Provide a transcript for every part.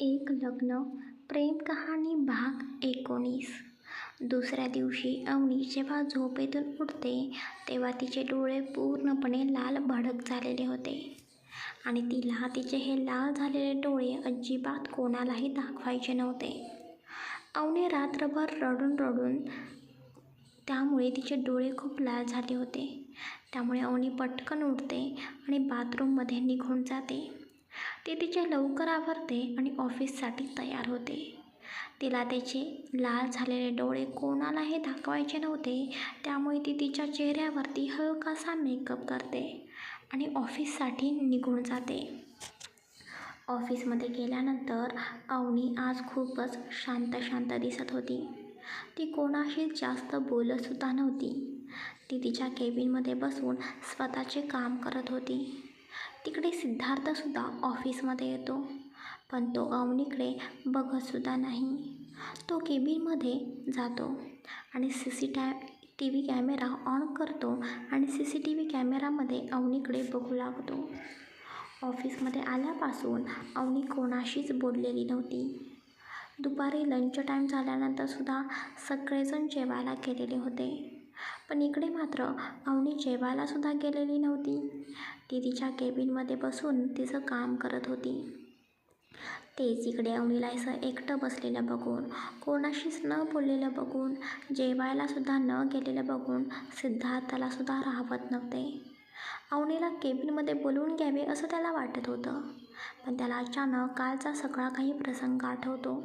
एक लग्न प्रेम कहाणी भाग एकोणीस. दुसऱ्या दिवशी अवनी जेव्हा झोपेतून उठते तेव्हा तिचे डोळे पूर्णपणे लाल भडक झालेले होते. आणि तिला तिचे हे लाल झालेले डोळे अजिबात कोणालाही दाखवायचे नव्हते. अवनी रात्रभर रडून रडून त्यामुळे तिचे डोळे खूप लाल झाले होते. त्यामुळे अवनी पटकन उठते आणि बाथरूममध्ये निघून जाते. ती तिचे लवकर आवरते आणि ऑफिससाठी तयार होते. तिला त्याचे लाल झालेले डोळे कोणालाही दाखवायचे नव्हते त्यामुळे ती तिच्या चेहऱ्यावरती हलकासा मेकअप करते आणि ऑफिससाठी निघून जाते. ऑफिसमध्ये गेल्यानंतर अवनी आज खूपच शांत शांत दिसत होती. ती कोणाशी जास्त बोलतसुद्धा नव्हती. ती तिच्या केबिनमध्ये बसून स्वतःचे काम करत होती. तिकडे सिद्धार्थसुद्धा ऑफिसमध्ये येतो. पण तो अवनीकडे बघतसुद्धा नाही. तो केबिनमध्ये जातो आणि C C T T V camera on करतो आणि सी सी टी व्ही कॅमेरामध्ये अवनीकडे बघू लागतो. ऑफिसमध्ये आल्यापासून अवनी कोणाशीच बोललेली नव्हती. दुपारी लंच टाईम झाल्यानंतरसुद्धा सगळेजण जेवायला गेलेले होते. पण इकडे मात्र अवनी जेवायलासुद्धा गेलेली नव्हती. ती तिच्या केबिनमध्ये बसून तिचं काम करत होती. तेच इकडे अवनीला असं एकटं बसलेलं बघून कोणाशीच न बोललेलं बघून जेवायलासुद्धा न गेलेलं बघून सिद्धार्थालासुद्धा राहवत नव्हते. अवनीला केबिनमध्ये बोलवून घ्यावे असं त्याला वाटत होतं पण त्याला अचानक कालचा सगळा काही प्रसंग आठवतो.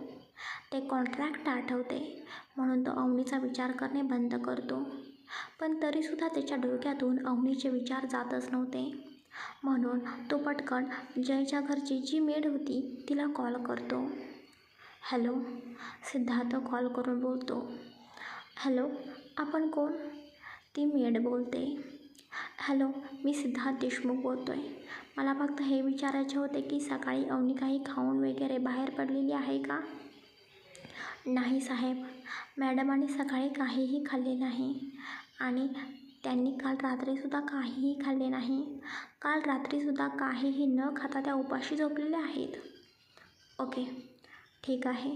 ते कॉन्ट्रॅक्ट आठवते म्हणून तो अवनीचा विचार करणे बंद करतो. पण तरीसुद्धा त्याच्या डोक्यातून अवनीचे विचार जातच नव्हते. म्हणून तो पटकन जयच्या घरची जी मेड होती तिला कॉल करतो. हॅलो सिद्धार्थ कॉल करून बोलतो. हॅलो आपण कोण? ती मेड बोलते. हॅलो मी सिद्धार्थ देशमुख बोलतो आहे मला फक्त हे विचारायचे होते की सकाळी अवनी काही खाऊन वगैरे बाहेर पडलेली आहे का? नाही साहेब मॅडमांनी सकाळी काहीही खाल्ले नाही. आणि त्यांनी काल रात्रीसुद्धा काहीही खाल्ले नाही. काल रात्रीसुद्धा काहीही न खाता त्या उपाशी झोपलेल्या आहेत. ओके ठीक आहे.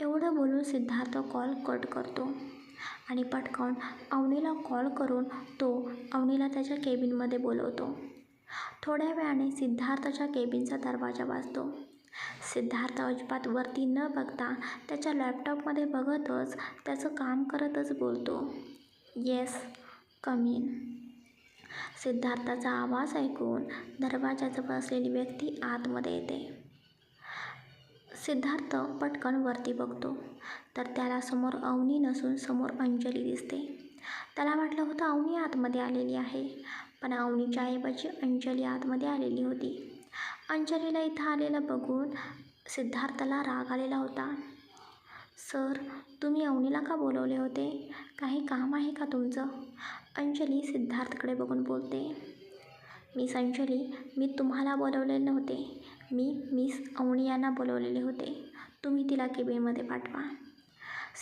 एवढं बोलून सिद्धार्थ कॉल कट करतो आणि पटकन अवनीला कॉल करून तो अवनीला त्याच्या केबिनमध्ये बोलवतो. थोड्या वेळाने सिद्धार्थच्या केबिनचा दरवाजा वाजतो. सिद्धार्थ अजिबात वरती न बघता त्याच्या लॅपटॉपमध्ये बघतच त्याचं काम करतच बोलतो. येस कमीन सिद्धार्थाचा आवाज ऐकून दरवाजाजवळ असलेली व्यक्ती आतमध्ये येते. सिद्धार्थ पटकन वरती बघतो. तर त्याला समोर अवनी नसून समोर अंजली दिसते. त्याला वाटलं होतं अवनी आतमध्ये आलेली आहे पण अवनीच्या ऐवजी अंजली आतमध्ये आलेली होती. अंजलीला इथं आलेलं बघून सिद्धार्थाला राग आलेला होता. सर तुम्ही अवनीला का बोलवले होते? काही काम आहे का तुमचं? अंजली सिद्धार्थकडे बघून बोलते. मिस अंजली मी तुम्हाला बोलवलेले नव्हते. मी मिस अवनी यांना बोलवलेले होते. तुम्ही तिला केबिनमध्ये पाठवा.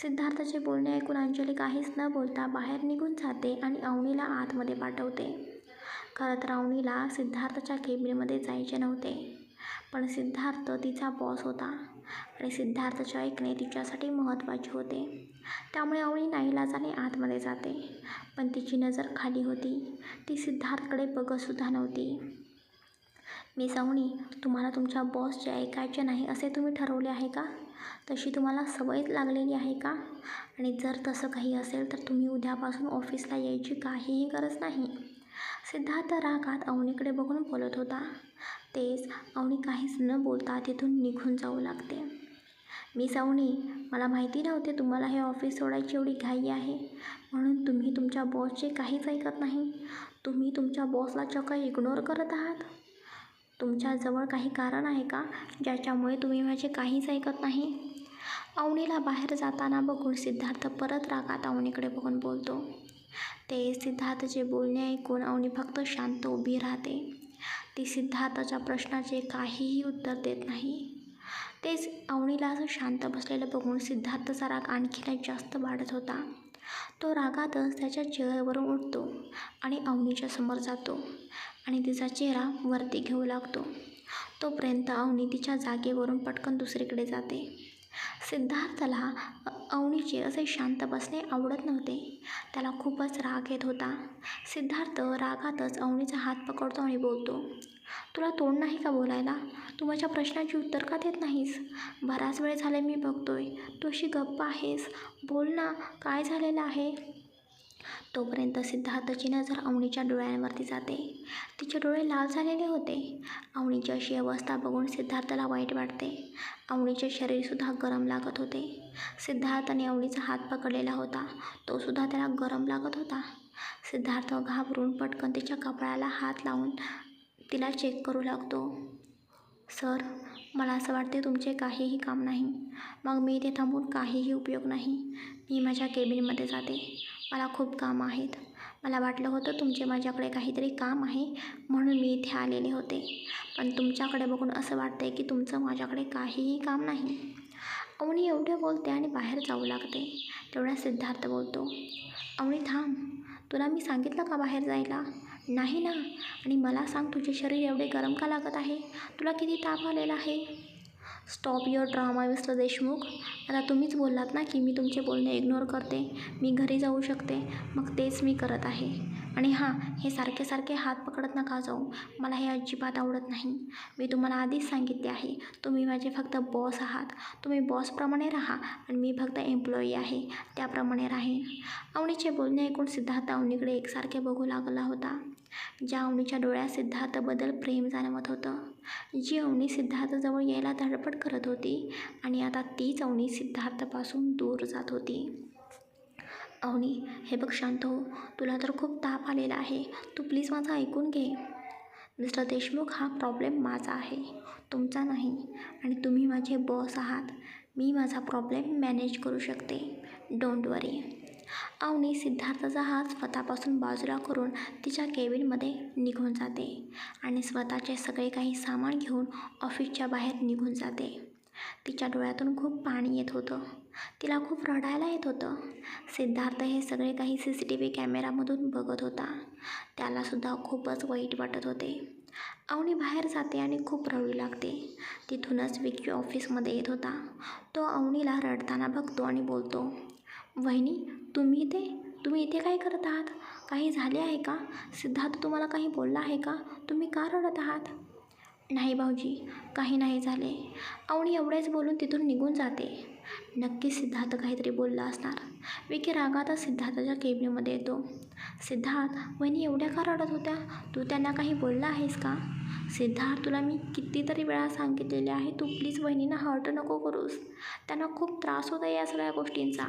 सिद्धार्थाचे बोलणे ऐकून अंजली काहीच न बोलता बाहेर निघून जाते आणि अवनीला आतमध्ये पाठवते. खरं तर अवनीला सिद्धार्थच्या केबिनमध्ये जायचे नव्हते. पण सिद्धार्थ तिचा बॉस होता. आणि सिद्धार्थचे ऐकणे तिच्यासाठी महत्त्वाचे होते. त्यामुळे अवळी नाईलाजाने आतमध्ये जाते. पण तिची नजर खाली होती. ती सिद्धार्थकडे बघतसुद्धा नव्हती. मिस अवनी तुम्हाला तुमच्या बॉसचे ऐकायचे नाही असे तुम्ही ठरवले आहे का? तशी तुम्हाला सवयच लागलेली आहे का? आणि जर तसं काही असेल तर तुम्ही उद्यापासून ऑफिसला यायची काहीही गरज नाही. सिद्धार्थ रागात अवनीकडे बघून बोलत होता. तेच अवनी काहीच न बोलता तिथून निघून जाऊ लागते. मी अवनी मला माहिती नव्हते तुम्हाला हे ऑफिस सोडायची एवढी घाई आहे. म्हणून तुम्ही तुमच्या बॉसचे काहीच ऐकत नाही. तुम्ही तुमच्या बॉसला चक्क इग्नोर करत आहात? तुमच्याजवळ काही कारण आहे का ज्याच्यामुळे तुम्ही माझे काहीच ऐकत नाही? अवनीला बाहेर जाताना बघून सिद्धार्थ परत रागात अवनीकडे बघून बोलतो. ते सिद्धार्थचे बोलणे ऐकून अवनी फक्त शांत उभी राहते. ती सिद्धार्थच्या प्रश्नाचे काहीही उत्तर देत नाही. तेच अवनीला असं शांत बसलेलं बघून सिद्धार्थचा राग आणखीनच जास्त वाढत होता. तो रागातच त्याच्या चेहऱ्यावरून उठतो आणि अवनीच्या समोर जातो आणि तिचा चेहरा वरती घेऊ लागतो. तोपर्यंत अवनी तिच्या जागेवरून पटकन दुसरीकडे जाते. सिद्धार्थला अवनीचे असे शांत बसणे आवडत नव्हते. त्याला खूपच राग येत होता. सिद्धार्थ रागातच अवनीचा हात पकडतो आणि बोलतो तुला तोंड नाही का बोलायला? तू माझ्या प्रश्नाची उत्तर का देत नाहीस? बराच वेळ झाले मी बघतोय. तू अशी गप्प आहेस. बोल ना काय झालेलं आहे? तोपर्यंत सिद्धार्थची नजर अवनीच्या डोळ्यांवरती जाते. तिचे डोळे लाल झालेले होते. अवनीची अशी अवस्था बघून सिद्धार्थला वाईट वाटते. अवनीचे शरीरसुद्धा गरम लागत होते. सिद्धार्थने अवनीचा हात पकडलेला होता. तो सुद्धा त्याला गरम लागत होता. सिद्धार्थ घाबरून पटकन तिच्या कपाळाला हात लावून तिला चेक करू लागतो. सर मला असं वाटते तुमचे काहीही काम नाही. मग मी इथे थांबून काहीही उपयोग नाही. मी माझ्या केबिनमध्ये जाते. मला खूप काम आहेत. मला वाटलं होतं तुमचे माझ्याकडे काहीतरी काम आहे म्हणून मी इथे आलेले होते. पण तुमच्याकडे बघून असं वाटतं आहे की तुमचं माझ्याकडे काहीही काम नाही. अवणी एवढे बोलते आणि बाहेर जाऊ लागते. तेवढा सिद्धार्थ बोलतो अवणी थांब तुला मी सांगितलं का बाहेर जायला? नाही ना. आणि मला सांग तुझे शरीर एवढे गरम का लागत आहे? तुला किती ताप आलेला आहे? Stop your drama mister Deshmukh आता तुम्हीच बोललात ना की मी तुमचे बोलणे इग्नोर करते. मी घरी जाऊ शकते. मग तेच मी करत आहे. आणि हां हे सारखे सारखे हात पकडत नका जाऊ. मला हे अजिबात आवडत नाही. मी तुम्हाला आधीच सांगितले आहे. तुम्ही माझे फक्त बॉस आहात. तुम्ही बॉसप्रमाणे राहा. आणि मी फक्त एम्प्लॉई आहे. त्याप्रमाणे राहीन. अवनीचे बोलणे ऐकून सिद्धार्थ अवनीकडे एकसारखे बघू लागला होता. ज्या अवनीच्या डोळ्यात सिद्धार्थबद्दल प्रेम जाणवत होतं. जी अवनी सिद्धार्थजवळ यायला धडपड करत होती आणि आता तीच अवनी सिद्धार्थपासून दूर जात होती. अवनी हे बघ शांत हो. तुला तर खूप ताप आलेला आहे. तू प्लीज माझं ऐकून घे. मिस्टर देशमुख हा प्रॉब्लेम माझा आहे. तुमचा नाही. आणि तुम्ही माझे बॉस आहात. मी माझा प्रॉब्लेम मॅनेज करू शकते. डोंट वरी. अवनी सिद्धार्थाचा हात स्वतःपासून बाजूला करून तिच्या केबिनमध्ये निघून जाते आणि स्वतःचे सगळे काही सामान घेऊन ऑफिसच्या बाहेर निघून जाते. तिच्या डोळ्यातून खूप पाणी येत होतं. तिला खूप रडायला येत होतं. सिद्धार्थ हे सगळे काही सी सी टी व्ही कॅमेरामधून बघत होता. त्यालासुद्धा खूपच वाईट वाटत होते. अवनी बाहेर जाते आणि खूप रडू लागते. तिथूनच विक्की ऑफिसमध्ये येत होता. तो अवनीला रडताना बघतो आणि बोलतो वहिनी तुम्ही इथे तुम्ही इथे काय करत आहात? काही झाले आहे का? सिद्धार्थ तुम्हाला काही बोलला आहे का? तुम्ही का रडत आहात? नाही भाऊजी काही नाही झाले. अवणी एवढेच बोलून तिथून निघून जाते. नक्कीच सिद्धार्थ काहीतरी बोलला असणार. विकी रागातच सिद्धार्थाच्या केबिनमध्ये येतो. सिद्धार्थ वहिनी एवढ्या का रडत होत्या? तू त्यांना काही बोलला आहेस का? सिद्धार्थ तुला मी कितीतरी वेळा सांगितलेले आहे तू प्लीज वहिनींना हर्ट नको करूस. त्यांना खूप त्रास होत आहे या सगळ्या गोष्टींचा.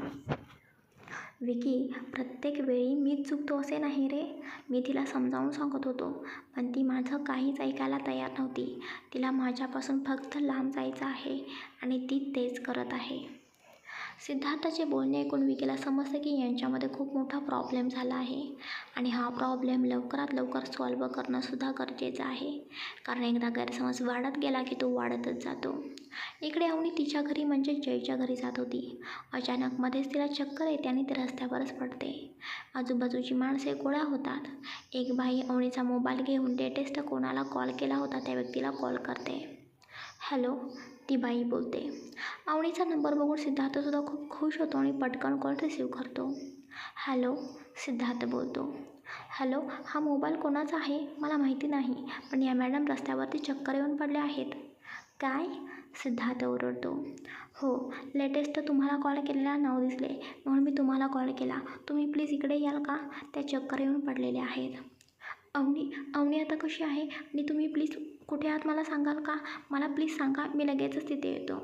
विकी प्रत्येक वेळी मीच चुकतो असे नाही रे. मी तिला समजावून सांगत होतो पण ती माझं काहीच ऐकायला तयार नव्हती. तिला माझ्यापासून फक्त लांब जायचं आहे आणि ती तेच करत आहे. सिद्धार्थाचे बोलणे ऐकून विकीला समजतं की यांच्यामध्ये खूप मोठा प्रॉब्लेम झाला आहे. आणि हा प्रॉब्लेम लवकरात लवकर सॉल्व करणंसुद्धा गरजेचं आहे. कारण एकदा गैरसमज वाढत गेला की तो वाढतच जातो. इकडे अवनी तिच्या घरी म्हणजे जयच्या घरी जात होती. अचानक मध्येच तिला चक्कर येते आणि ती रस्त्यावरच पडते. आजूबाजूची माणसे गोळा होतात. एक बाई अवनीचा मोबाईल घेऊन लेटेस्ट कोणाला कॉल केला होता त्या व्यक्तीला कॉल करते. हॅलो ती बाई बोलते अवनीचा नंबर बघून सिद्धार्थसुद्धा खूप खुश होतो आणि पटकन कॉल रिसीव करतो. हॅलो सिद्धार्थ बोलतो. हॅलो हा मोबाईल कोणाचा आहे? मला माहिती नाही पण या मॅडम रस्त्यावरती चक्कर येऊन पडल्या आहेत. काय? सिद्धार्थ ओरडतो. हो लेटेस्ट तुम्हाला कॉल केलेला नाव दिसले म्हणून मी तुम्हाला कॉल केला. तुम्ही प्लीज इकडे याल का? त्या चक्कर येऊन पडलेल्या आहेत. अवनी अवनी आता कशी आहे? आणि तुम्ही प्लीज कुठे आहात मला सांगाल का? मला प्लीज सांगा मी लगेचच तिथे येतो.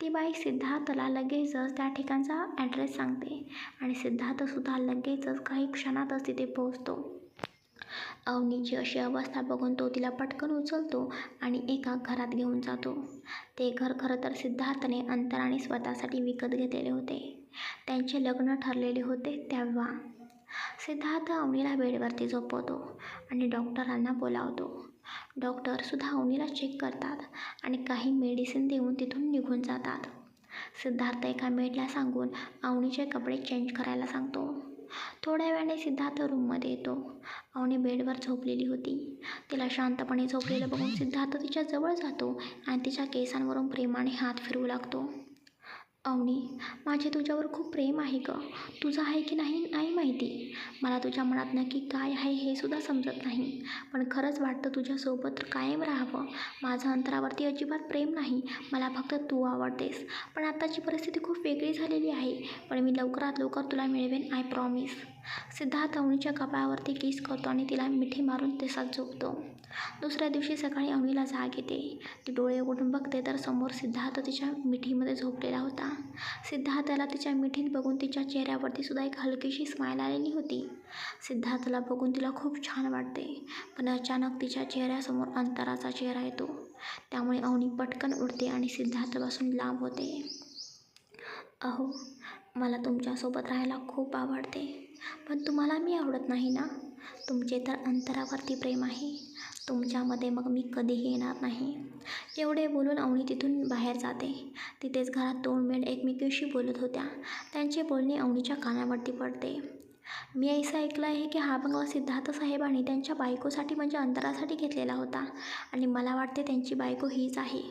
ती बाई सिद्धार्थला लगेचच त्या ठिकाणचा ॲड्रेस सांगते आणि सिद्धार्थसुद्धा लगेचच काही क्षणातच तिथे पोहोचतो. अवनीची अशी अवस्था बघून तो तिला पटकन उचलतो आणि एका घरात घेऊन जातो. ते घर खरं तर सिद्धार्थने अंतराने स्वतःसाठी विकत घेतलेले होते. त्यांचे लग्न ठरलेले होते तेव्हा. सिद्धार्थ अवनीला बेडवरती झोपवतो आणि डॉक्टरांना बोलावतो. डॉक्टरसुद्धा अवनीला चेक करतात आणि काही मेडिसिन देऊन तिथून निघून जातात. सिद्धार्थ एका मेडला सांगून अवनीचे कपडे चेंज करायला सांगतो. थोड्या वेळाने सिद्धार्थ रूममध्ये येतो. अवनी बेडवर झोपलेली होती. तिला शांतपणे झोपलेलं बघून सिद्धार्थ तिच्या जवळ जातो आणि तिच्या केसांवरून प्रेमाने हात फिरवू लागतो. अवनी माझे तुझ्यावर खूप प्रेम आहे ग. तुझं आहे की नाही नाही माहिती. मला तुझ्या मनात नक्की काय आहे हे सुद्धा समजत नाही. पण खरंच वाटतं तुझ्यासोबत कायम राहावं. माझं अंतरावरती अजिबात प्रेम नाही. मला फक्त तू आवडतेस. पण आत्ताची परिस्थिती खूप वेगळी झालेली आहे. पण मी लवकरात लवकर तुला मिळवेन आय प्रॉमिस सिद्धार्थ अवनीच्या कपाळावरती किस करतो आणि तिला मिठी मारून तसाच झोपतो दुसऱ्या दिवशी सकाळी अवनीला जाग येते. ती डोळे उघडून बघते तर समोर सिद्धार्थ तिच्या मिठीमध्ये झोपलेला होता. सिद्धार्थाला तिच्या मिठीत बघून तिच्या चेहऱ्यावरती सुद्धा एक हलकीशी स्माईल आलेली होती. सिद्धार्थला बघून तिला खूप छान वाटते पण अचानक तिच्या चेहऱ्यासमोर अंतराचा चेहरा येतो. त्यामुळे अवनी पटकन उडते आणि सिद्धार्थपासून लांब होते. अहो मला तुमच्यासोबत राहायला खूप आवडते पण तुम्हाला मी आवडत नाही ना? तुमचे तर अंतरावरती प्रेम आहे. तुमच्यामध्ये मग मी कधीही येणार नाही. एवढे बोलून अवनी तिथून बाहेर जाते. तिथेच घरात दोन मेड एकमेकीशी बोलत होत्या. त्यांचे बोलणे अवनीच्या कानावरती पडते. मी असं ऐकलं आहे की हा बंगला सिद्धार्थ साहेबांनी त्यांच्या बायकोसाठी म्हणजे अंतरासाठी घेतलेला होता आणि मला वाटते त्यांची बायको हीच आहे.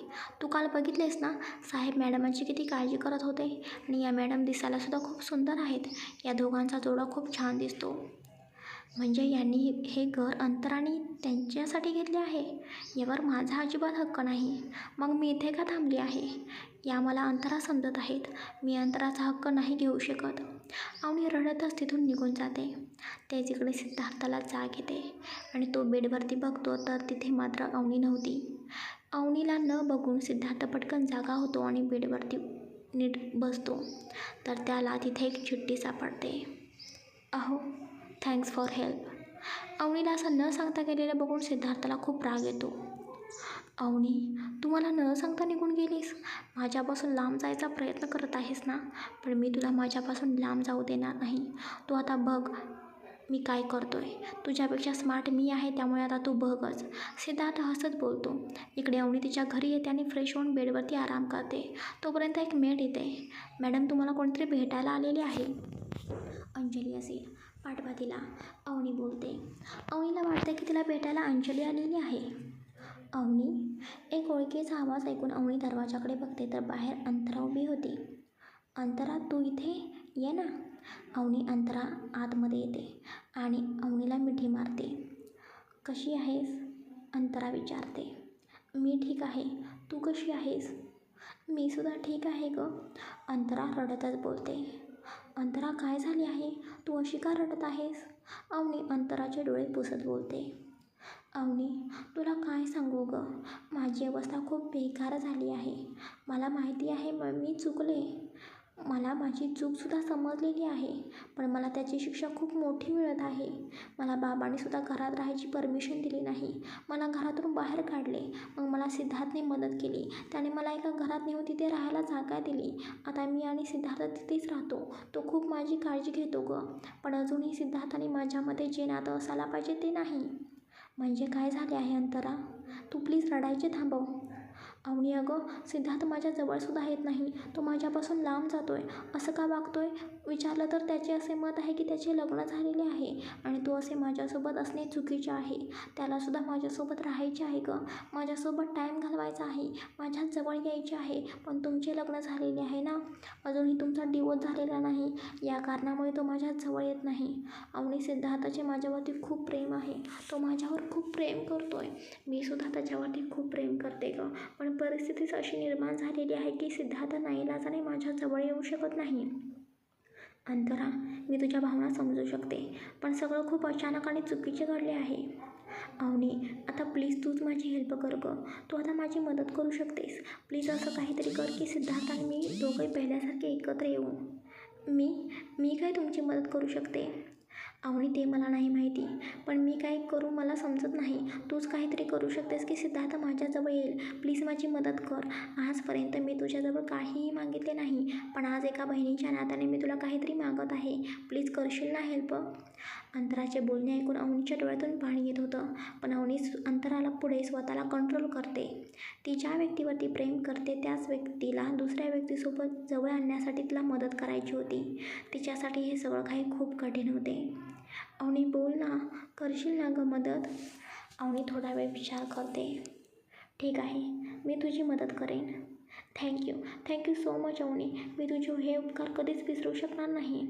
तू काल बघितलेस ना? साहेब मॅडमांची किती काळजी करत होते आणि या मॅडम दिसायलासुद्धा खूप सुंदर आहेत. या दोघांचा जोडा खूप छान दिसतो. म्हणजे यांनी हे घर अंतराने त्यांच्यासाठी घेतले आहे. यावर माझा अजिबात हक्क नाही. मग मी इथे का थांबली आहे? या मला अंतरा समजत आहेत. मी अंतराचा हक्क नाही घेऊ शकत. अवनी रडतच तिथून निघून जाते. ते जिकडे सिद्धार्थाला जाग येते आणि तो बेडवरती बघतो तर तिथे मात्र अवनी नव्हती. अवनीला न बघून सिद्धार्थ पटकन जागा होतो आणि बेडवरती नीट बसतो. तर त्याला तिथे एक चिठ्ठी सापडते. अहो थँक्स फॉर हेल्प अवनीला असं न सांगता गेलेलं बघून सिद्धार्थाला खूप राग येतो. अवनी तू मला न सांगता निघून गेलीस? माझ्यापासून लांब जायचा प्रयत्न करत आहेस ना? पण मी तुला माझ्यापासून लांब जाऊ देणार नाही. तू आता बघ मी काय करतो आहे तुझ्यापेक्षा स्मार्ट मी आहे त्यामुळे आता तू बघच. सिद्धार्थ हसत बोलतो. इकडे अवनी तिच्या घरी येते आणि फ्रेश होऊन बेडवरती आराम करते. तोपर्यंत एक मेड येते. मॅडम तुम्हाला कोणतरी भेटायला आलेली आहे? अंजली असेल. पाठवा तिला. अवनी बोलते. अवनीला वाटते की तिला भेटायला अंजली आलेली आहे. अवनी एक ओळखीचा आवाज ऐकून अवनी दरवाजाकडे बघते तर बाहेर अंतरा उभी होती. अंतरा तू इथे? ये ना. अवनी अंतरा आतमध्ये येते आणि अवनीला मिठी मारते. कशी आहेस? अंतरा विचारते. मी ठीक आहे. तू कशी आहेस? मी सुद्धा ठीक आहे ग. अंतरा रडतच बोलते. अंतरा काय झाली आहे? तू अशी का रडत आहेस? अवनी अंतराचे डोळे पुसत बोलते. अवनी तुला काय सांगू ग? माझी अवस्था खूप बेकार झाली आहे. मला माहिती आहे मग मी चुकले. मला माझी चूकसुद्धा समजलेली आहे पण मला त्याची शिक्षा खूप मोठी मिळत आहे. मला बाबांनीसुद्धा घरात राहायची परमिशन दिली नाही. मला घरातून बाहेर काढले. मग मला सिद्धार्थने मदत केली. त्याने मला एका घरात नेऊन तिथे राहायला जागा दिली. आता मी आणि सिद्धार्थ तिथेच राहतो. तो खूप माझी काळजी घेतो ग. पण अजूनही सिद्धार्थाने माझ्यामध्ये जे नातं असायला पाहिजे ते नाही. म्हणजे काय झाले आहे अंतरा? तू प्लीज रडायचे थांबव. अवनी अगं सिद्धार्थ माझ्या जवळसुद्धा येत नाही. तो माझ्यापासून लांब जातो आहे असं का वागतो आहे विचारलं तर त्याचे असे मत आहे की त्याचे लग्न झालेले आहे आणि तो असे माझ्यासोबत असणे चुकीचे आहे. त्यालासुद्धा माझ्यासोबत राहायचे आहे गं. माझ्यासोबत टाईम घालवायचा आहे. माझ्या जवळ यायचे आहे. पण तुमचे लग्न झालेले आहे ना? अजूनही तुमचा डिवोर्स झालेला नाही. या कारणामुळे तो माझ्या जवळ येत नाही. अवनी सिद्धार्थाचे माझ्यावरती खूप प्रेम आहे. तो माझ्यावर खूप प्रेम करतो आहे मी सुद्धा त्याच्यावरती खूप प्रेम करते गं. पण परिस्थितीच अशी निर्माण झालेली आहे की सिद्धार्थ नाईलाजाने माझ्या जवळ येऊ शकत नाही. अंतरा मी तुझ्या भावना समजू शकते पण सगळं खूप अचानक आणि चुकीचे घडले आहे. अवनी आता प्लीज तूच माझी हेल्प कर गं. तू आता माझी मदत करू शकतेस. प्लीज असं काहीतरी कर की सिद्धार्थ आणि मी दोघंही पहिल्यासारखे एकत्र येऊ. मी? मी काय तुमची मदत करू शकते? आवणी ते मला नाही माहिती. पण मी काय करू मला समजत नाही. तूच काहीतरी करू शकतेस की सिद्धार्थ माझ्याजवळ येईल. प्लीज माझी मदत कर. आजपर्यंत मी तुझ्याजवळ काहीही मागितले नाही. पण आज एका बहिणीच्या नात्याने मी तुला काहीतरी मागत आहे. प्लीज करशील ना हेल्प? अंतराचे बोलणे ऐकून अवनीच्या डोळ्यातून पाणी येत होतं. पण अवनी सु- अंतराला पुढे स्वतःला कंट्रोल करते. ती ज्या व्यक्तीवरती प्रेम करते त्याच व्यक्तीला दुसऱ्या व्यक्तीसोबत जवळ आणण्यासाठी तिला मदत करायची होती. तिच्यासाठी हे सगळं काही खूप कठीण होते. अवनी बोल ना. करशील ना गं मदत? अवनी थोडा वेळ विचार करते. ठीक आहे मी तुझी मदत करेन. Thank you thank you so much Avani मी तुझे हे उपकार कधीच विसरू शकणार नाही.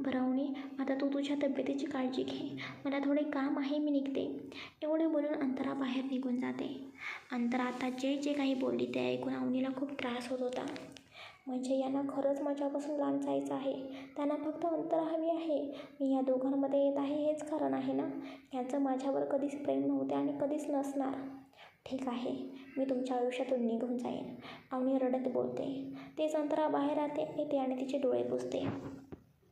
बरं अवनी आता तू तुझ्या तब्येतीची काळजी घे. मला थोडे काम आहे मी निघते. एवढे बोलून अंतरा बाहेर निघून जाते. अंतरा आता जे जे काही बोलली ते ऐकून अवनीला खूप त्रास होत होता. म्हणजे यांना खरंच माझ्यापासून लांब जायचं आहे. त्यांना फक्त अंतर हवी आहे. मी या दोघांमध्ये येत आहे हेच कारण आहे ना? यांचं माझ्यावर कधीच प्रेम नव्हते आणि कधीच नसणार. ठीक आहे मी तुमच्या आयुष्यातून निघून जाईन. अवनी रडत बोलते. तेच अंतरा बाहेर आते येते आणि तिचे डोळे पुसते.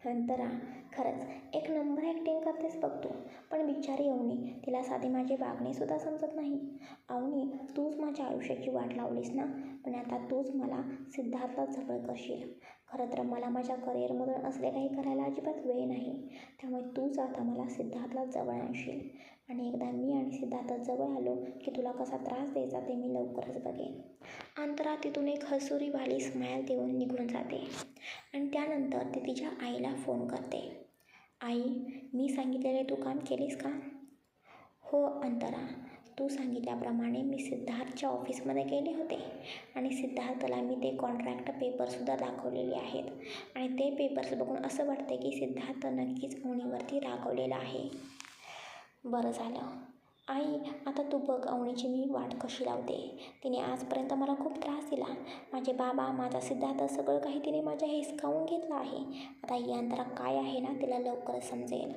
अंतरा खरंच एक नंबर ॲक्टिंग करतेस बघतो पण बिचारी अवनी तिला साधी माझी वागणेसुद्धा समजत नाही. अवनी तूच माझ्या आयुष्याची वाट लावलीस ना? पण आता तूच मला सिद्धार्थात जवळ करशील खरं तर मला माझ्या करिअरमधून असले काही करायला अजिबात वेळ नाही. त्यामुळे तूच आता मला सिद्धार्थला जवळ आणशील. आणि एकदा मी आणि सिद्धार्थ जवळ आलो की तुला कसा त्रास द्यायचा ते मी लवकरच बघेन. अंतरा तिथून एक हसुरीवाली स्माईल देऊन निघून जाते. आणि त्यानंतर ती तिच्या आईला फोन करते. आई मी सांगितलेले तू काम केलीस का? हो अंतरा. तू सांगितल्याप्रमाणे मी सिद्धार्थच्या ऑफिसमध्ये गेले होते. आणि सिद्धार्थला मी ते कॉन्ट्रॅक्ट पेपरसुद्धा दाखवलेले आहेत. आणि ते पेपर्स बघून असं वाटते की सिद्धार्थ नक्कीच अवनीवरती रागवलेला आहे. बरं झालं. आई आता तू बघ अवणीची मी वाट कशी लावते. तिने आजपर्यंत मला खूप त्रास दिला. माझे बाबा माझा सिद्धार्थ सगळं काही तिने माझ्या हिसकावून घेतलं आहे. आता ही अंतरा काय आहे ना तिला लवकरच समजेल.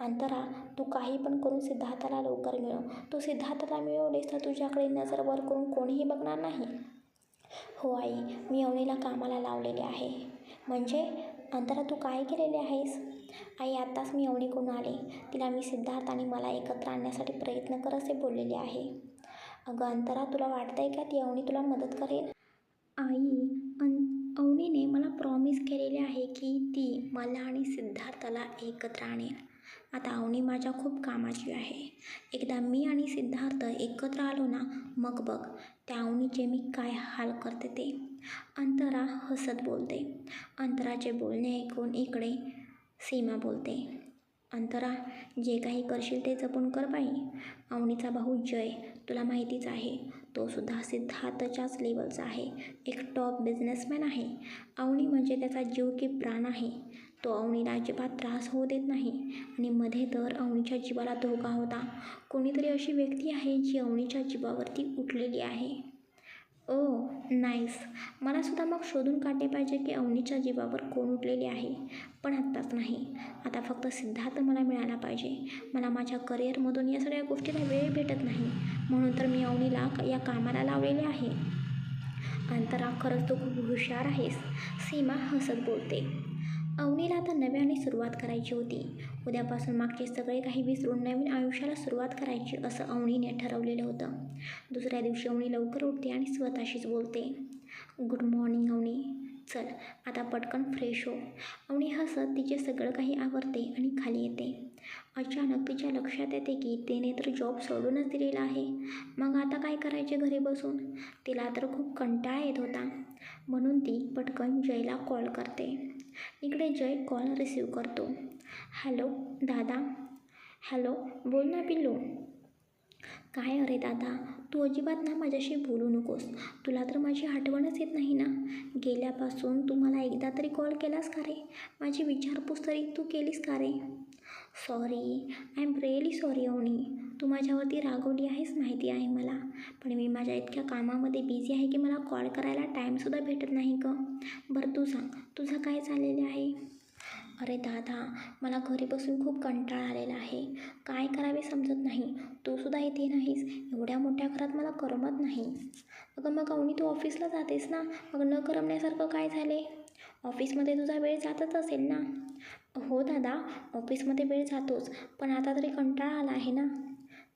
अंतरा तू काही पण करून सिद्धार्थाला लवकर मिळव. तू सिद्धार्थाला मिळवलेस तर तुझ्याकडे नजर वर करून कोणीही बघणार नाही. हो आई मी अवनीला कामाला लावलेले आहे. म्हणजे? अंतरा तू काय केलेले आहेस? आई आत्ताच मी अवनीकडून आले. तिला मी सिद्धार्थ आणि मला एकत्र आणण्यासाठी प्रयत्न कर असे बोललेले आहे. अगं अंतरा तुला वाटतंय का ती अवनी तुला मदत करेल? आई अं अवनीने मला प्रॉमिस केलेले आहे की ती मला आणि सिद्धार्थाला एकत्र आणेल. आता अवनी माझ्या खूप कामाची आहे. एकदा मी आणि सिद्धार्थ एकत्र आलो ना मग बघ त्या अवनीचे मी काय हाल करते ते. अंतरा हसत बोलते. अंतराचे बोलणे ऐकून इकडे सीमा बोलते. अंतरा जे काही करशील ते जपून कर बाई. अवनीचा भाऊ जय तुला माहितीच आहे. तो सुद्धा सिद्धार्थच्याच लेवलचा आहे. एक टॉप बिझनेसमॅन आहे. अवनी म्हणजे त्याचा जीव की प्राण आहे. तो अवनीला अजिबात त्रास होऊ देत नाही आणि मध्ये तर अवनीच्या जीवाला धोका होता. कोणीतरी अशी व्यक्ती आहे जी अवनीच्या जीवावरती उठलेली आहे. Oh nice. मला सुद्धा मग शोधून काढले पाहिजे की अवनीच्या जीवावर कोण उठलेले आहे. पण आत्ताच नाही. आता फक्त सिद्धार्थ मला मिळाला पाहिजे. मला माझ्या करिअरमधून या सगळ्या गोष्टीला वेळ भेटत नाही. म्हणून तर मी अवनीला या कामाला लावलेले आहे. अंतरा खरंच तू खूप हुशार आहेस. सीमा हसत बोलते. अवनीला आता नव्याने सुरुवात करायची होती. उद्यापासून मागचे सगळे काही विसरून नवीन आयुष्याला सुरुवात करायची असं अवनीने ठरवलेलं होतं. दुसऱ्या दिवशी अवनी लवकर उठते आणि स्वतःशीच बोलते. Good morning Avani. चल आता पटकन फ्रेश हो. अवनी हसत तिचे सगळं काही आवरते आणि खाली येते. अचानक तिच्या लक्षात येते की तिने तर जॉब सोडूनच दिलेला आहे. मग आता काय करायचे घरी बसून? तिला तर खूप कंटाळा येत होता. म्हणून ती पटकन जयला कॉल करते. इकडे जय कॉल रिसीव करतो. हॅलो दादा. हॅलो बोल ना पिल्लू. काय अरे दादा तू अजिबात ना माझ्याशी बोलू नकोस. तुला तर माझी आठवणच येत नाही ना? गेल्यापासून तू मला एकदा तरी कॉल केलास का रे? माझी विचारपूस तरी तू केलीस का रे? Sorry I am really sorry Avani तू माझ्यावरती रागवली आहेस माहिती आहे मला. पण मी माझ्या इतक्या कामामध्ये बिझी आहे की मला कॉल करायला टाईमसुद्धा भेटत नाही गं. बरं तू सांग. तुझं काय चाललेलं आहे? अरे दादा मला घरी बसून खूप कंटाळा आलेला आहे. काय करावे समजत नाही. तू सुद्धा इथे नाहीस. एवढ्या मोठ्या घरात मला करमत नाही. अगं मग अवनी तू ऑफिसला जातेस ना? मग न करमण्यासारखं काय झाले? ऑफिसमध्ये तुझा वेळ जातच असेल ना? हो दादा ऑफिसमध्ये वेळ जातोच. पण आता तरी कंटाळा आला आहे ना?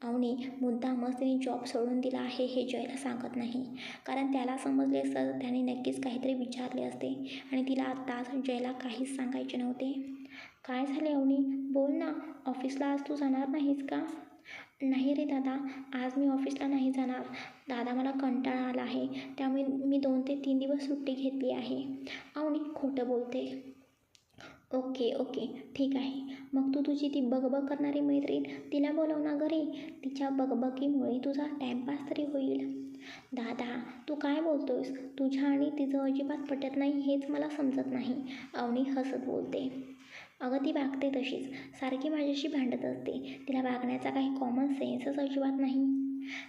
अवनी मुद्दामच तिने जॉब सोडून दिला आहे हे जयला सांगत नाही. कारण त्याला समजले असतं तर त्याने नक्कीच काहीतरी विचारले असते. आणि तिला आत्ताच जयला काहीच सांगायचे नव्हते. काय झाले अवनी? बोल ना. ऑफिसला आज तू जाणार नाहीस का? नाही रे दादा. आज मी ऑफिसला नाही जाणार. दादा मला कंटाळा आला आहे. त्यामुळे मी दोन ते तीन दिवस सुट्टी घेतली आहे. अवनी खोटं बोलते. Okay okay. ठीक आहे. मग तू तुझी ती बगबग करणारी मैत्रीण तिला बोलव ना घरी. तिच्या बगबगीमुळे तुझा टाईमपास तरी होईल. दादा तू काय बोलतोयस? तुझ्या आणि तिचं अजिबात पटत नाही हेच मला समजत नाही. अवनी हसत बोलते. अगं ती वागते तशीच. सारखी माझ्याशी भांडत असते. तिला वागण्याचा काही कॉमन सेन्सच अजिबात नाही.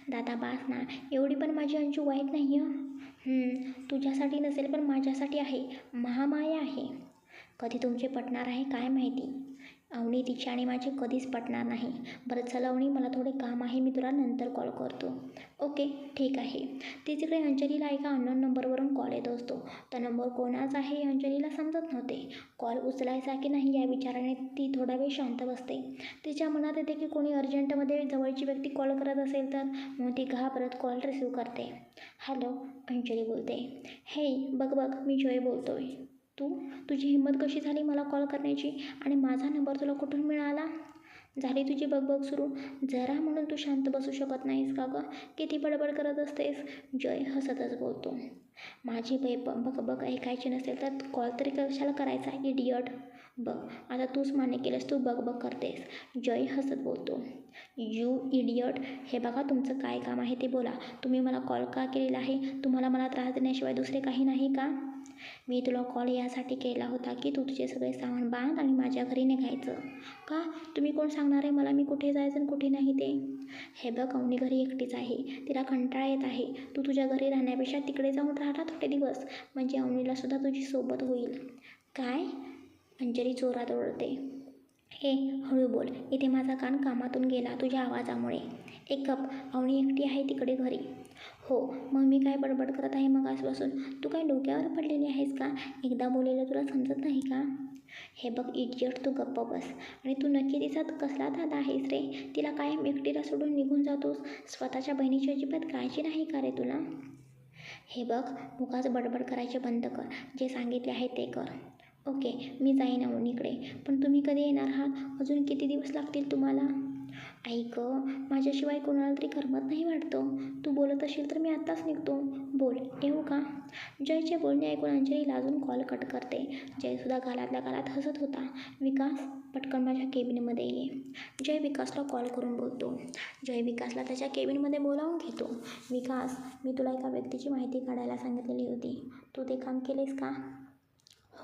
दादा बास ना. एवढी पण माझी अंजू वाईट नाही तुझ्यासाठी नसेल पण माझ्यासाठी आहे. महामाया आहे. कधी तुमचे पटणार आहे काय माहिती? अवनी तिची आणि माझे कधीच पटणार नाही. बरं चला अवनी मला थोडे काम आहे मी तुला नंतर कॉल करतो. ओके ठीक आहे. तिकडे अंजलीला एका अननोन नंबरवरून कॉल येत असतो. तर नंबर कोणाचा आहे हे अंजलीला समजत नव्हते. कॉल उचलायचा की नाही या विचाराने ती थोडा वेळ शांत बसते. तिच्या मनात येते की कोणी अर्जंटमध्ये जवळची व्यक्ती कॉल करत असेल तर मग ती घाबरत कॉल रिसीव करते. हॅलो अंजली बोलते. हे बघ बघ मी जय बोलतोय. तू? तुझी हिंमत कशी झाली मला कॉल करण्याची? आणि माझा नंबर तुला कुठून मिळाला? झाली तुझी बगबग सुरू. जरा म्हणून तू शांत बसू शकत नाहीस का गं? किती बडबड करत असतेस? जय हसतच बोलतो. माझी बै बघ बघ ऐकायची नसेल तर कॉल तरी कशाला करायचा? इडियट बघ आता तूच मान्य केलंस तू बघ बघ करतेस. जय हसत बोलतो. यू इडियट हे बघा तुमचं काय काम आहे ते बोला. तुम्ही मला कॉल का केलेला आहे? तुम्हाला मला त्रास देण्याशिवाय दुसरे काही नाही का? मी तुला कॉल यासाठी केला होता की तू तुझे सगळे सामान बांध आणि माझ्या घरी निघायचं. का? तुम्ही कोण सांगणार आहे मला? मी कुठे जायचं आणि कुठे नाही ते? हे बघ अवनी घरी एकटीच आहे. तिला कंटाळा येत आहे. तू तुझ्या घरी राहण्यापेक्षा तिकडे जाऊन राहणार थोडे दिवस. म्हणजे अवनीला सुद्धा तुझी सोबत होईल. काय? अंजली जोरात ओरडते. हे हळू बोल. इथे माझा कान कामातून गेला तुझ्या आवाजामुळे. एक कप. अवणी एकटी आहे तिकडे घरी. हो. मग मी काय बडबड करत आहे मग आजपासून तू काय डोक्यावर पडलेली आहेस का? एकदा बोलेलं तुला समजत नाही का? हे बघ इडियट तू गप्प बस. आणि तू नक्की दिसत कसला दादा आहेस रे? तिला कायम एकटीला सोडून निघून जातोस. स्वतःच्या बहिणीची अजिबात काळजी नाही का रे तुला? हे बघ मुखाच बडबड करायचे बंद कर. जे सांगितले आहे ते कर. ओके मी जाईन अवनीकडे पण तुम्ही कधी येणार आहात? अजून किती दिवस लागतील तुम्हाला? ऐक माझ्याशिवाय कोणाला तरी करमत नाही वाटतं. तू बोलत असेल तर मी आत्ताच निघतो. बोल येऊ का? जयचे बोलणे ऐकून अंजलीला अजून कॉल कट करते. जयसुद्धा घालातल्या घालात हसत होता. विकास पटकन माझ्या केबिनमध्ये ये. जय विकासला कॉल करून बोलतो. जय विकासला त्याच्या केबिनमध्ये बोलावून घेतो. विकास मी तुला एका व्यक्तीची माहिती काढायला सांगितलेली होती. तू ते काम केलेस का?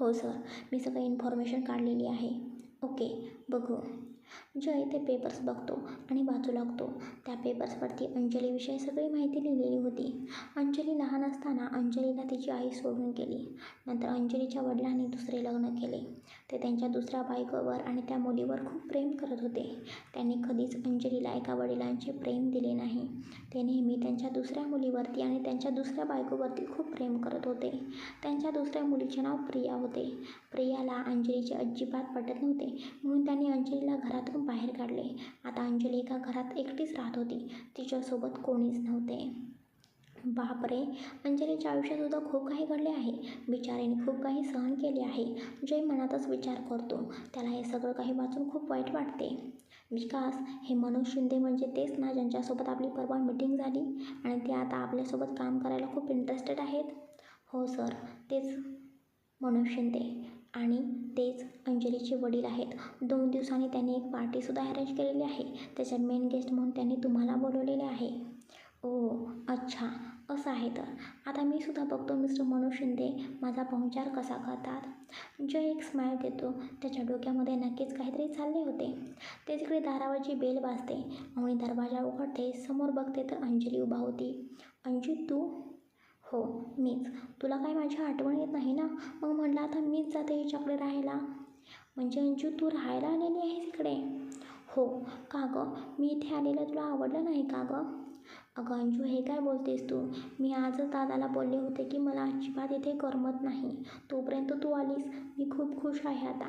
हो सर मी सगळी इन्फॉर्मेशन काढलेली आहे. ओके बघू. जय ते पेपर्स बघतो आणि वाचू लागतो. त्या पेपर्सवरती अंजलीविषयी सगळी माहिती लिहिलेली होती. अंजली लहान असताना अंजलीला तिची आई सोडून गेली. नंतर अंजलीच्या वडिलांनी दुसरे लग्न केले. ते त्यांच्या दुसऱ्या बायकोवर आणि त्या मुलीवर खूप प्रेम करत होते. त्यांनी कधीच अंजलीला एका वडिलांचे प्रेम दिले नाही. ते नेहमी त्यांच्या दुसऱ्या मुलीवरती आणि त्यांच्या दुसऱ्या बायकोवरती खूप प्रेम करत होते. त्यांच्या दुसऱ्या मुलीचे नाव प्रिया होते. प्रियाला अंजलीचे अजिबात पटत नव्हते. म्हणून त्यांनी अंजलीला घरातून बाहेर काढले. आता अंजली एका घरात एकटीच राहत होती. तिच्यासोबत कोणीच नव्हते. बापरे अंजलीच्या आयुष्यातसुद्धा खूप काही घडले आहे. बिचारीने खूप काही सहन केले आहे. जय मनातच विचार करतो. त्याला हे सगळं काही वाचून खूप वाईट वाटते. विकास हे मनोज शिंदे म्हणजे तेच ना ज्यांच्यासोबत आपली परवा मिटिंग झाली आणि ते आता आपल्यासोबत काम करायला खूप इंटरेस्टेड आहेत? हो सर तेच मनोज शिंदे आणि तेच अंजलीचे वडील आहेत. दोन दिवसांनी त्यांनी एक पार्टीसुद्धा अरेंज केलेली आहे. त्याच्यात मेन गेस्ट म्हणून त्यांनी तुम्हाला बोलवलेले आहे. ओ अच्छा. असं आहे तर. आता मी सुद्धा बघतो मिस्टर मनोज शिंदे माझा पाहुणचार कसा करतात. जय एक स्माईल देतो त्याच्या डोक्यामध्ये नक्कीच काहीतरी चालले होते. ते तिकडे दारावरची बेल वाजते आणि दरवाजा उघडते समोर बघते तर अंजली उभा होती. अंजू तू? हो मीच. तुला काय माझी आठवण येत नाही ना? मग म्हटलं आता मीच जाते हिच्याकडे राहायला. म्हणजे अंजू तू राहायला आलेली आहेस इकडे? हो. का गं? मी इथे आलेलं तुला आवडलं नाही का गं? अगं अंजू हे काय बोलतेस तू? मी आजच दादाला बोलले होते की मला अजिबात इथे करमत नाही. तोपर्यंत तू आलीस. मी खूप खुश आहे आता.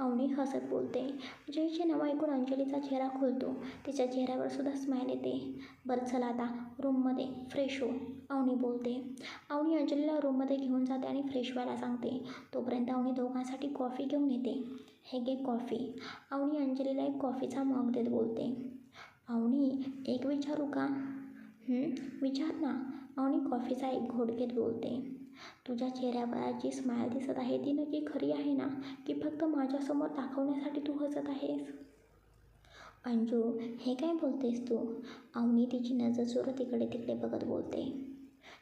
अवनी हसत बोलते. जयचे नाव ऐकून अंजलीचा चेहरा खुलतो. तिच्या चेहऱ्यावर सुद्धा स्माईल येते. बरं चला आता रूममध्ये फ्रेश हो अवनी बोलते. अवनी अंजलीला रूममध्ये घेऊन जाते आणि फ्रेश व्हायला सांगते. तोपर्यंत अवनी दोघांसाठी कॉफी घेऊन येते. हे घे कॉफी अवनी अंजलीला एक कॉफीचा मग देत बोलते. अवनी एक विचारू का? विचार ना. अवनी कॉफीचा एक घोट घेत बोलते. तुझ्या चेहऱ्यावर जी स्माईल दिसत आहे ती नक्की खरी आहे ना? की फक्त माझ्यासमोर दाखवण्यासाठी तू हसत आहेस? अंजू हे काय बोलतेस तू? अवनी तिची नजर चोरत इकडे तिकडे बघत बोलते.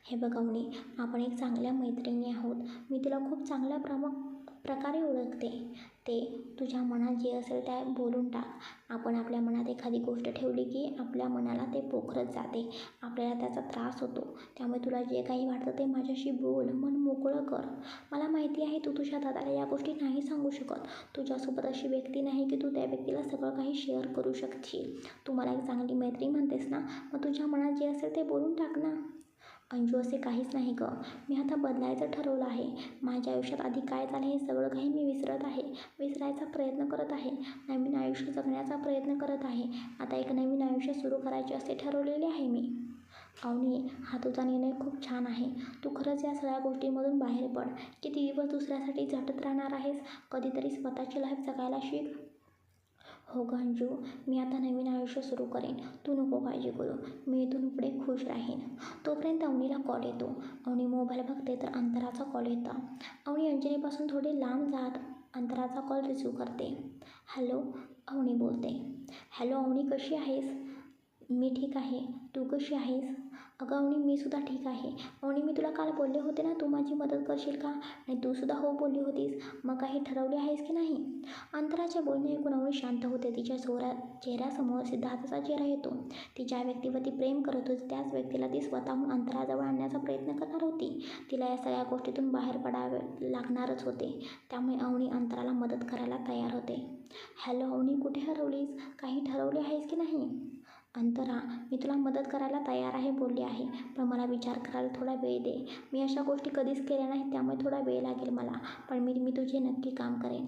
हे बघ अवनी आपण एक चांगल्या मैत्रिणी आहोत. मी तुला खूप चांगल्या प्रमा प्रकारे ओळखते. ते तुझ्या मनात जे असेल त्या बोलून टाक. आपण आपल्या मनात एखादी गोष्ट ठेवली की आपल्या मनाला ते पोखरत जाते. आपल्याला त्याचा त्रास होतो. त्यामुळे तुला जे काही वाटतं ते माझ्याशी बोल. मन मोकळं कर. मला माहिती आहे तू तुझ्या दादाला या गोष्टी नाही सांगू शकत. तुझ्यासोबत अशी व्यक्ती नाही की तू त्या व्यक्तीला सगळं काही शेअर करू शकशील. तू मला एक चांगली मैत्रीण म्हणतेस ना मग तुझ्या मनात जे असेल ते बोलून टाक ना. अंजू असे काहीच नाही गं. मी आता बदलायचं ठरवलं आहे. माझ्या आयुष्यात आधी काय झालं हे सगळं काही मी विसरत आहे. विसरायचा प्रयत्न करत आहे. नवीन आयुष्य जगण्याचा प्रयत्न करत आहे. आता एक नवीन आयुष्य सुरू करायचे असे ठरवलेले आहे मी. अवनी हा तुझा निर्णय खूप छान आहे. तू खरंच या सगळ्या गोष्टीमधून बाहेर पड. किती दिवस दुसऱ्यासाठी झटत राहणार आहेस? कधीतरी स्वतःची लाईफ जगायला शिक. हो गंजू मी आता नवीन आयुष्य सुरू करेन. तू नको काळजी करू. मी इथून पुढे खुश राहीन. तोपर्यंत अवनीला कॉल येतो. अवनी मोबाईल बघते तर अंतराचा कॉल येतो. अवनी अंजनीपासून थोडे लांब जात अंतराचा कॉल रिसीव करते. हॅलो अवनी बोलते. हॅलो अवनी कशी आहेस? मी ठीक आहे. तू कशी आहेस? अगं अवनी मी सुद्धा ठीक आहे. अवनी मी तुला काल बोलले होते ना तू माझी मदत करशील का? आणि तू सुद्धा हो बोलली होतीस. मग काही ठरवले आहेस की नाही? अंतराचे बोलणे ऐकून अवनी शांत होते. तिच्या चोरा चेहऱ्यासमोर सिद्धार्थाचा चेहरा येतो. ती ज्या व्यक्तीवरती प्रेम करत होती. त्याच व्यक्तीला ती स्वतःहून अंतराजवळ आणण्याचा प्रयत्न करणार होती. तिला या सगळ्या गोष्टीतून बाहेर पडावे लागणारच होते. त्यामुळे अवनी अंतराला मदत करायला तयार होते. हॅलो अवनी कुठे हरवलीस? काही ठरवले आहेस की नाही? अंतरा मी तुला मदत करायला तयार आहे बोलली आहे पण मला विचार करायला थोडा वेळ दे. मी अशा गोष्टी कधीच केल्या नाही त्यामुळे थोडा वेळ लागेल मला पण मी मी तुझे नक्की काम करेन.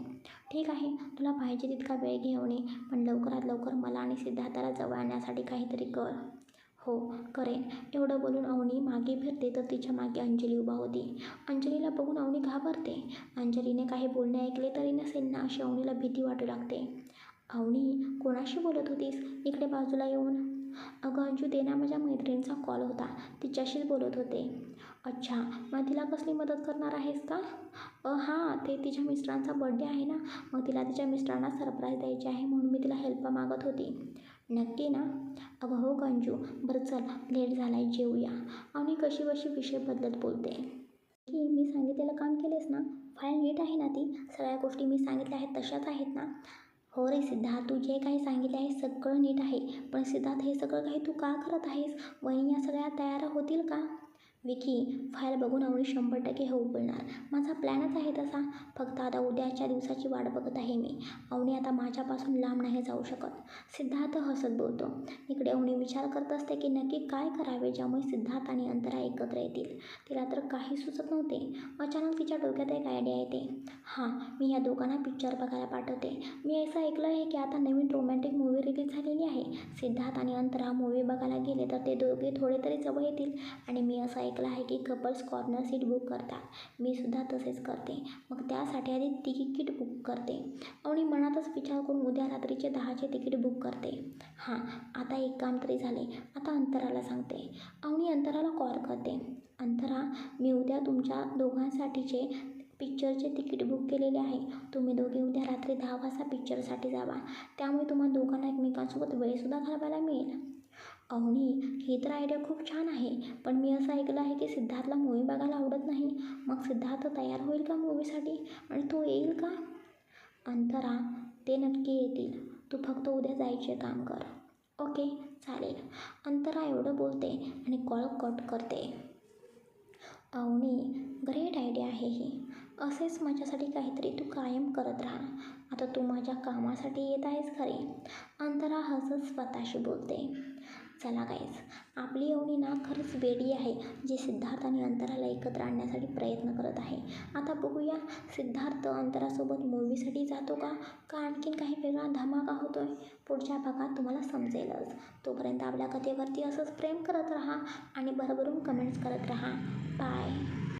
ठीक आहे तुला पाहिजे तितका वेळ घेऊन पण लवकरात लवकर मला आणि सिद्धार्थाला जवळ आणण्यासाठी काहीतरी कर. हो करेन. एवढं बोलून अवनी मागे फिरते तर तिच्यामागे अंजली उभा होती. अंजलीला बघून अवनी घाबरते. अंजलीने काही बोलणे ऐकले तरी नसेल ना अशी अवनीला भीती वाटू लागते. अवनी कोणाशी बोलत होतीस? इकडे बाजूला येऊन. अगं अंजू ते ना माझ्या मैत्रिणीचा कॉल होता. तिच्याशीच बोलत होते. अच्छा मग तिला कसली मदत करणार आहेस का? अ हां ते तिच्या मिस्टरांचा बड्डे आहे ना. मग तिला तिच्या मिस्टरांना सरप्राईज द्यायची आहे म्हणून मी तिला हेल्प मागत होती. नक्की ना? अगं हो गंजू. बरं चल लेट झाला आहे जेवूया आणि कशी कशी विषय बदलत बोलते. की मी सांगितलेलं काम केलेस ना? फाईल नीट आहे ना ती? सगळ्या गोष्टी मी सांगितल्या आहेत तशाच आहेत ना? हो रे सिद्धार्थ तू जे काही सांगितले आहे सगळं नीट आहे. पण सिद्धार्थ हे सगळं काही तू का करत आहेस? वहिनी या सगळ्या तयार होतील का? विकी फाईल बघून अवनी शंभर टक्के हो बोलणार. माझा प्लॅनच आहे तसा. फक्त आता उद्याच्या दिवसाची वाट बघत आहे मी. अवनी आता माझ्यापासून लांब नाही जाऊ शकत. सिद्धार्थ हसत बोलतो. इकडे अवनी विचार करत असते की नक्की काय करावे ज्यामुळे सिद्धार्थ आणि अंतरा एकत्र येतील. तिला तर काही सुचत नव्हते. अचानक तिच्या डोक्यात एक आयडिया येते. हां मी या दोघांना पिक्चर बघायला पाठवते. मी असं ऐकलं आहे की आता नवीन रोमॅन्टिक मूवी रिलीज झालेली आहे. सिद्धार्थ आणि अंतरा मूवी बघायला गेले तर ते दोघे थोडे तरी जवळ येतील. आणि मी असं ऐक ऐकलं आहे की कपल्स कॉर्नर सीट बुक करतात. मी सुद्धा तसेच करते. मग त्यासाठी आधी तिकीट बुक करते. आणि मनातच विचार करून उद्या रात्रीचे दहाचे तिकीट बुक करते. हां आता एक काम तरी झाले. आता अंतराला सांगते. आणि अंतराला कॉल करते. अंतरा मी उद्या तुमच्या दोघांसाठीचे पिक्चरचे तिकीट बुक केलेले आहे. तुम्ही दोघे उद्या रात्री दहा वाजता पिक्चरसाठी जावा. त्यामुळे तुम्हाला दोघांना एकमेकांसोबत वेळसुद्धा घालवायला मिळेल. अवनी ही तर आयडिया खूप छान आहे पण मी असं ऐकलं आहे की सिद्धार्थला मूवी बघायला आवडत नाही. मग सिद्धार्थ तयार होईल का मूवीसाठी आणि तो येईल का? अंतरा ते नक्की येतील. तू फक्त उद्या जायचे काम कर. ओके चालेल. अंतरा एवढं बोलते आणि कॉल कट करते. अवनी ग्रेट आयडिया आहे ही. असेच माझ्यासाठी काहीतरी तू कायम करत राहा. आता तू माझ्या कामासाठी येत आहेस खरे अंतरा हसत स्वतःशी बोलते. चला गाईज आपली एवढी ना खरंच वेडी आहे जी सिद्धार्थ आणि अंतराला एकत्र आणण्यासाठी प्रयत्न करत आहे. आता बघूया सिद्धार्थ अंतरासोबत मूवीसाठी जातो का? का आणखीन काही वेगळा धमाका होतो आहे पुढच्या भागात तुम्हाला समजेलच. तोपर्यंत आपल्या कथेवरती असंच प्रेम करत राहा आणि भरभरून कमेंट्स करत राहा. बाय